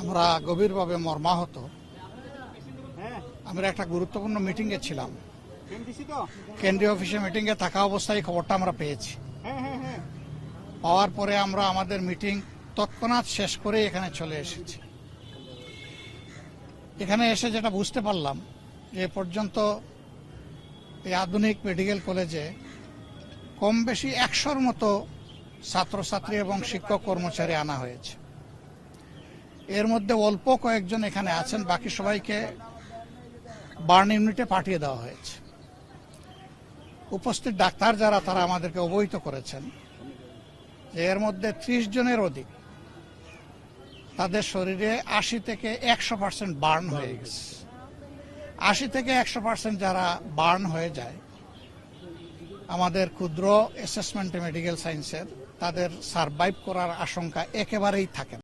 আমরা গভীরভাবে মর্মাহত। আমরা একটা গুরুত্বপূর্ণ মিটিংয়ে ছিলাম। কেন্দ্রীয় অফিসে মিটিংয়ে থাকা অবস্থায় খবরটা আমরা পেয়েছি। পাওয়ার পরে আমরা আমাদের মিটিং তৎক্ষণাৎ শেষ করে এখানে চলে এসেছি। এখানে এসে যেটা বুঝতে পারলাম যে পর্যন্ত এই আধুনিক মেডিকেল কলেজে কম বেশি একশোর মতো ছাত্রছাত্রী এবং শিক্ষক কর্মচারী আনা হয়েছে। এর মধ্যে অল্প কয়েকজন এখানে আছেন, বাকি সবাইকে বার্ন ইউনিটে পাঠিয়ে দেওয়া হয়েছে। উপস্থিত ডাক্তার যারা, তারা আমাদেরকে অবহিত করেছেন। এর মধ্যে ত্রিশ জনের অধিক। তাদের শরীরে আশি থেকে একশো পার্সেন্ট বার্ন হয়ে গেছে। আশি থেকে একশো পার্সেন্ট যারা বার্ন হয়ে যায়, আমাদের ক্ষুদ্র অ্যাসেসমেন্ট মেডিকেল সায়েন্সের তাদের সারভাইভ করার আশঙ্কা একেবারেই থাকে